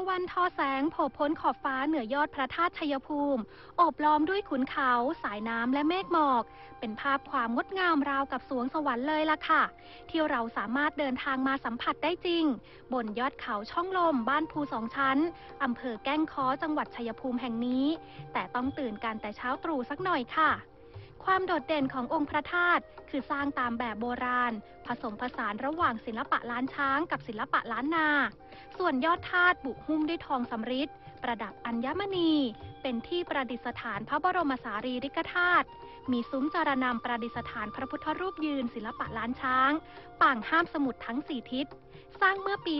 ะวันทอแสงโผล่พ้นขอบฟ้าเหนือยอดพระธาตุชัยภูมิ โอบล้อมด้วยขุนเขา สายน้ำและเมฆหมอก เป็นภาพความงดงามราวกับสวงสวรรค์เลยล่ะค่ะ ที่เราสามารถเดินทางมาสัมผัสได้จริง บนยอดเขาช่องลมบ้านภูสองชั้นอำเภอแก้งค้อจังหวัดชัยภูมิแห่งนี้ แต่ต้องตื่นกันแต่เช้าตรู่สักหน่อยค่ะ ความโดดเด่นขององค์พระธาตุคือสร้างตามแบบโบราณ ผสมผสานระหว่างศิลปะล้านช้างกับศิลปะล้านนา ส่วนยอดธาตุบุหุ้มด้วยทองสำริด ประดับอัญมณี เป็นที่ประดิษฐานพระบรมสารีริกธาตุ มีซุ้มจารนำประดิษฐานพระพุทธรูปยืนศิลปะล้านช้าง ป่างห้ามสมุดทั้งสี่ทิศ สร้างเมื่อปี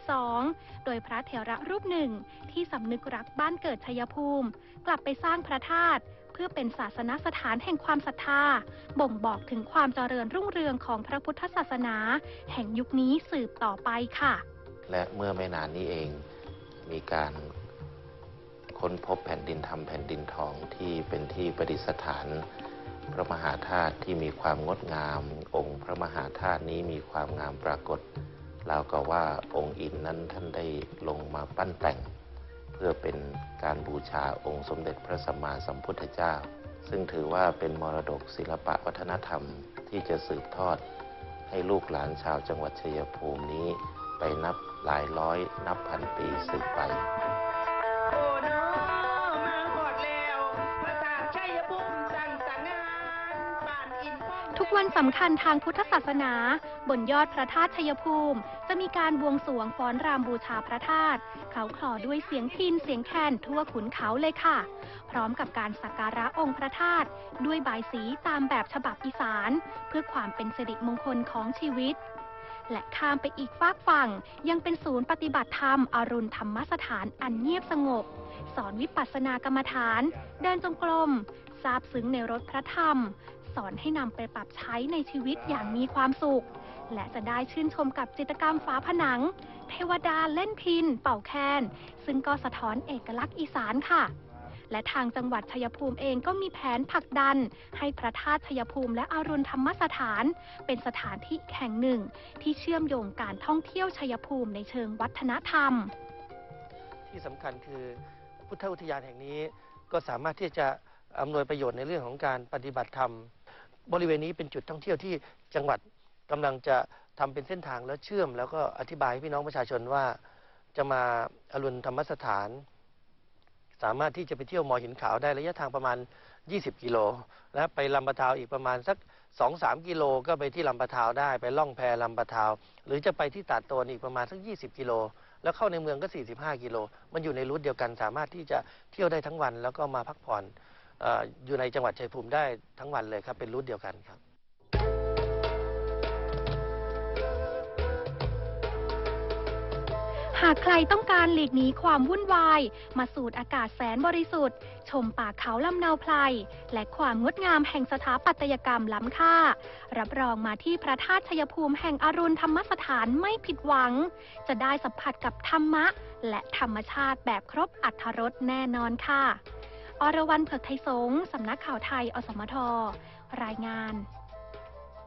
2552 โดยพระเถระรูปหนึ่งที่สำนึกรักบ้านเกิดชัยภูมิ กลับไปสร้างพระธาตุเพื่อเป็นศาสนสถานแห่งความศรัทธา บ่งบอกถึงความเจริญรุ่งเรืองของพระพุทธศาสนา แห่งยุคนี้สืบต่อไปค่ะ และเมื่อไม่นานนี้เอง มีการค้นพบแผ่นดินธรรมแผ่นดินทองที่เป็นที่ประดิษฐาน พระมหาธาตุที่มีความงดงาม องค์พระมหาธาตุนี้มีความงามปรากฏราวกับว่าองค์อินนั้นท่านได้ลงมาปั้นแต่ง เพื่อเป็นการบูชาองค์สมเด็จพระสัมมาสัมพุทธเจ้า ซึ่งถือว่าเป็นมรดกศิลปะวัฒนธรรมที่จะสืบทอดให้ลูกหลานชาวจังหวัดชัยภูมินี้ ไปนับหลายร้อย นับพันปีสืบไปโอ้น้อมาหอดแล้วพระธาตุชัยภูมิจังสงานบ้านอินฟ้องทุกวันสำคัญทางพุทธศาสนา บนยอดพระธาตุชัยภูมิ จะมีการบวงสรวงฟ้อนรำบูชาพระธาตุเขาขอด้วยเสียงพินเสียงแคนทั่วขุนเขาเลยค่ะ พร้อมกับการสักการะองค์พระธาตุด้วยบายสีตามแบบฉบับอีสาน เพื่อความเป็นสิริมงคลของชีวิต และข้ามไปอีกฝากฝั่ง ยังเป็นศูนย์ปฏิบัติธรรมอรุณธรรมสถานอันเงียบสงบ สอนวิปัสสนากรรมฐาน เดินจงกรมซาบซึ้งในรถพระธรรม สอนให้นำไปปรับใช้ในชีวิตอย่างมีความสุข และจะได้ชื่นชมกับจิตรกรรมฝาผนัง เทวดาเล่นพิน เป่าแคน ซึ่งก็สะท้อนเอกลักษณ์อีสานค่ะ และทางจังหวัดชัยภูมิเองก็มีแผนผลักดัน ให้พระธาตุชัยภูมิและอรุณธรรมสถาน เป็นสถานที่แห่งหนึ่ง ที่เชื่อมโยงการท่องเที่ยวชัยภูมิในเชิงวัฒนธรรม ที่สำคัญคือพุทธอุทยานแห่งนี้ก็สามารถที่จะอำนวยประโยชน์ในเรื่องของการปฏิบัติธรรม บริเวณนี้เป็นจุดท่องเที่ยวที่จังหวัดกำลังจะทำเป็นเส้นทางแล้วเชื่อม แล้วก็อธิบายให้พี่น้องประชาชนว่าจะมาอรุณธรรมสถาน สามารถที่จะไปเที่ยวมอหินขาวได้ระยะทางประมาณ 20 กิโลและไปลำปะทาวอีกประมาณสัก 2-3 กิโลก็ไปที่ลำปะทาวได้ไปล่องแพลำปะทาว หรือจะไปที่ตาดโตนอีกประมาณสัก 20 กิโลแล้วเข้าในเมืองก็ 45 กิโล มันอยู่ในรูทเดียวกันสามารถที่จะเที่ยวได้ทั้งวันแล้วก็มาพักผ่อนอออยู่ในจังหวัดชัยภูมิได้ทั้งวันเลยครับเป็นรูทเดียวกันครับ หากใครต้องการหลีกหนีความวุ่นวาย มาสูดอากาศแสนบริสุทธิ์ ชมป่าเขาลำเนาไพรและความงดงามแห่งสถาปัตยกรรมล้ำค่า รับรองมาที่พระธาตุชัยภูมิแห่งอรุณธรรมสถานไม่ผิดหวัง จะได้สัมผัสกับธรรมะ และธรรมชาติแบบครบอัธรสแน่นอนค่ะ อรวรรณเผือกไทยสง สำนักข่าวไทย อสมท รายงาน